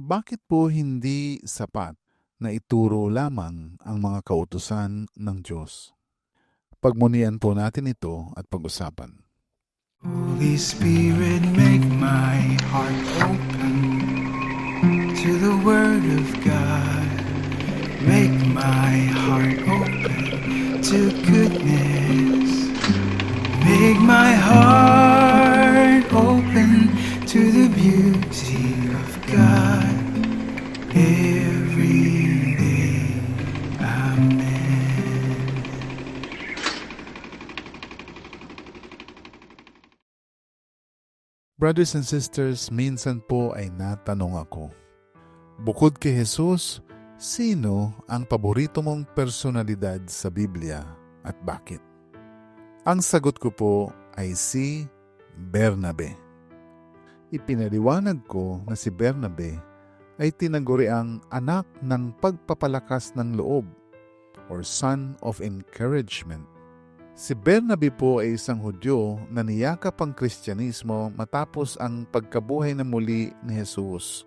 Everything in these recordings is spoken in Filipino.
Bakit po hindi sapat na ituro lamang ang mga kautusan ng Diyos? Pagmunian po natin ito at pag-usapan. Holy Spirit, make my heart open to the Word of God. Make my heart open to goodness. Make my heart open to the beauty of God Brothers and sisters, minsan po ay natanong ako, bukod kay Jesus, sino ang paborito mong personalidad sa Biblia at bakit? Ang sagot ko po ay si Bernabe. Ipinaliwanag ko na si Bernabe ay tinaguri ang anak ng pagpapalakas ng loob or son of encouragement. Si Bernabe po ay isang Hudyo na niyakap ang Kristyanismo matapos ang pagkabuhay na muli ni Jesus.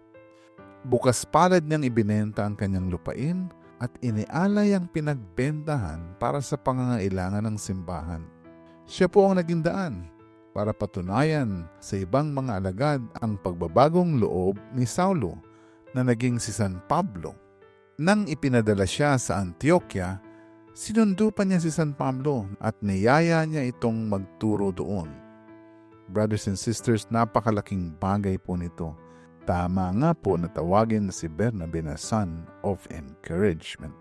Bukas palad niyang ibinenta ang kanyang lupain at inialay ang pinagbentahan para sa pangangailangan ng simbahan. Siya po ang naging daan para patunayan sa ibang mga alagad ang pagbabagong loob ni Saulo na naging si San Pablo. Nang ipinadala siya sa Antioquia, sinundo pa niya si San Pablo at niyaya niya itong magturo doon. Brothers and sisters, napakalaking bagay po nito. Tama nga po na tawagin si Bernabe na son of encouragement.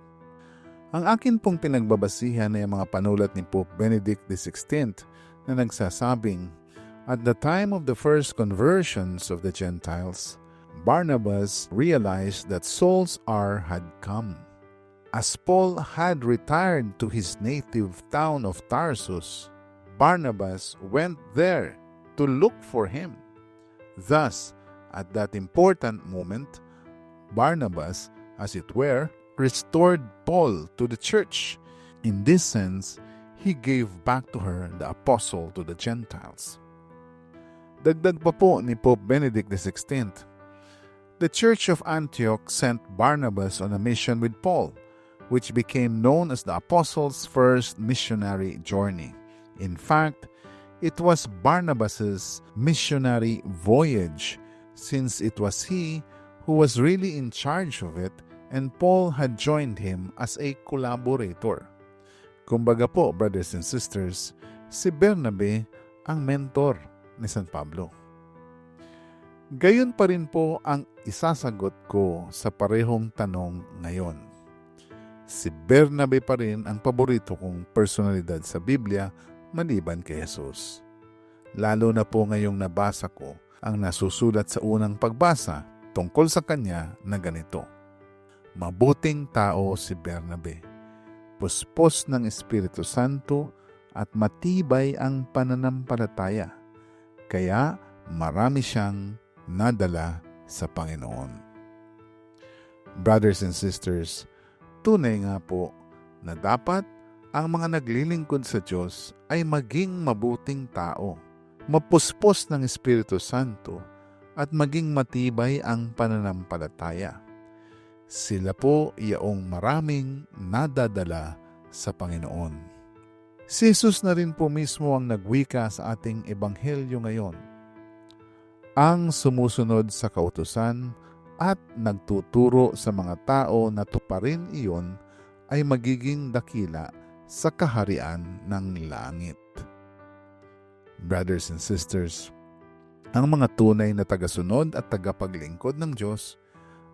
Ang akin pong pinagbabasihan ay ang mga panulat ni Pope Benedict XVI na nagsasabing, At the time of the first conversions of the Gentiles, Barnabas realized that Saul's hour had come. As Paul had retired to his native town of Tarsus, Barnabas went there to look for him. Thus, at that important moment, Barnabas, as it were, restored Paul to the church. In this sense, he gave back to her the apostle to the Gentiles. Dagdag pa po ni Pope Benedict XVI, the Church of Antioch sent Barnabas on a mission with Paul, which became known as the Apostles' first missionary journey. In fact, it was Barnabas's missionary voyage, since it was he who was really in charge of it and Paul had joined him as a collaborator. Kumbaga po, brothers and sisters, si Bernabe ang mentor ni San Pablo. Gayon pa rin po ang isasagot ko sa parehong tanong ngayon. Si Bernabe pa rin ang paborito kong personalidad sa Biblia maliban kay Jesus. Lalo na po ngayong nabasa ko ang nasusulat sa unang pagbasa tungkol sa kanya na ganito. Mabuting tao si Bernabe, puspos ng Espiritu Santo at matibay ang pananampalataya, kaya marami siyang nadala sa Panginoon. Brothers and sisters, tunay nga po na dapat ang mga naglilingkod sa Diyos ay maging mabuting tao, mapuspos ng Espiritu Santo, at maging matibay ang pananampalataya sila po iyaong maraming nadadala sa Panginoon. Si Jesus na rin po mismo ang nagwika sa ating ebanghelyo ngayon. Ang sumusunod sa kautusan at nagtuturo sa mga tao na tuparin iyon ay magiging dakila sa kaharian ng langit. Brothers and sisters, ang mga tunay na tagasunod at tagapaglingkod ng Diyos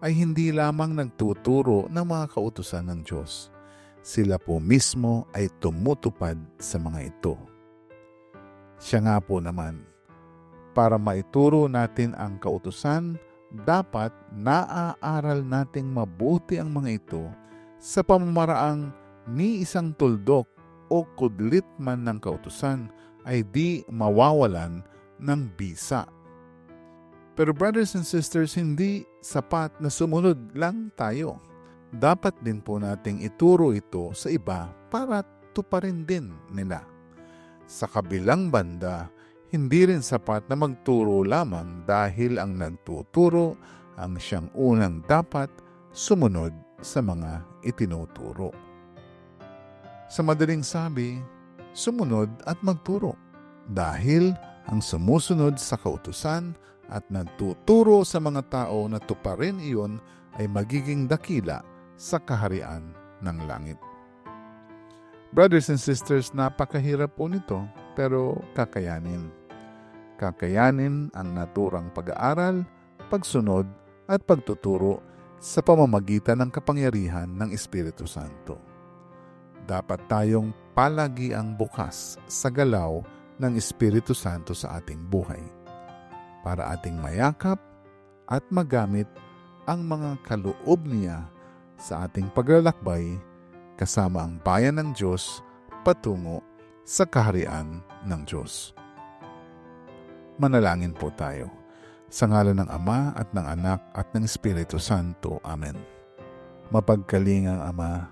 ay hindi lamang nagtuturo ng mga kautusan ng Diyos. Sila po mismo ay tumutupad sa mga ito. Siya nga po naman, para maituro natin ang kautusan, dapat naaaral nating mabuti ang mga ito sa pamamaraang ni isang tuldok o kudlit man ng kautusan ay di mawawalan ng bisa pero brothers and sisters, hindi sapat na sumunod lang tayo. Dapat din po nating ituro ito sa iba para tuparin din nila. Sa kabilang banda, hindi rin sapat na magturo lamang dahil ang nagtuturo ang siyang unang dapat sumunod sa mga itinuturo. Sa madaling sabi, sumunod at magturo dahil ang sumusunod sa kautusan at nagtuturo sa mga tao na tuparin iyon ay magiging dakila sa kaharian ng langit. Brothers and sisters, napakahirap po nito pero kakayanin. Kakayanin ang naturang pag-aaral, pagsunod at pagtuturo sa pamamagitan ng kapangyarihan ng Espiritu Santo. Dapat tayong palagi ang bukas sa galaw ng Espiritu Santo sa ating buhay para ating mayakap at magamit ang mga kaloob niya sa ating paglalakbay kasama ang bayan ng Diyos patungo sa kaharian ng Diyos. Manalangin po tayo. Sa ngalan ng Ama at ng Anak at ng Espiritu Santo. Amen. Mapagkalingang Ama,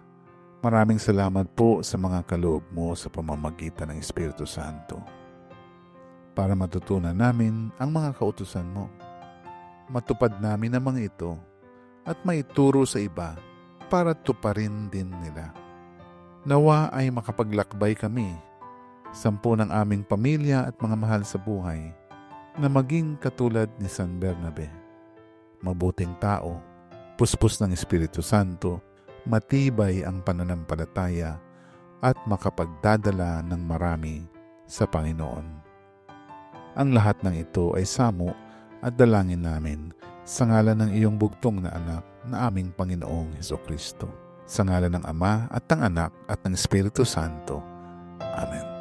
maraming salamat po sa mga kaloob mo sa pamamagitan ng Espiritu Santo para matutunan namin ang mga kautusan mo. Matupad namin ang mga ito at maituro sa iba para tuparin din nila. Nawa ay makapaglakbay kami, sampu ng aming pamilya at mga mahal sa buhay, na maging katulad ni San Bernabe. Mabuting tao, puspos ng Espiritu Santo, matibay ang pananampalataya at makapagdadala ng marami sa Panginoon. Ang lahat ng ito ay samo at dalangin namin sa ngalan ng iyong bugtong na anak na aming Panginoong Heso Kristo. Sa ngalan ng Ama at ng Anak at ng Espiritu Santo. Amen.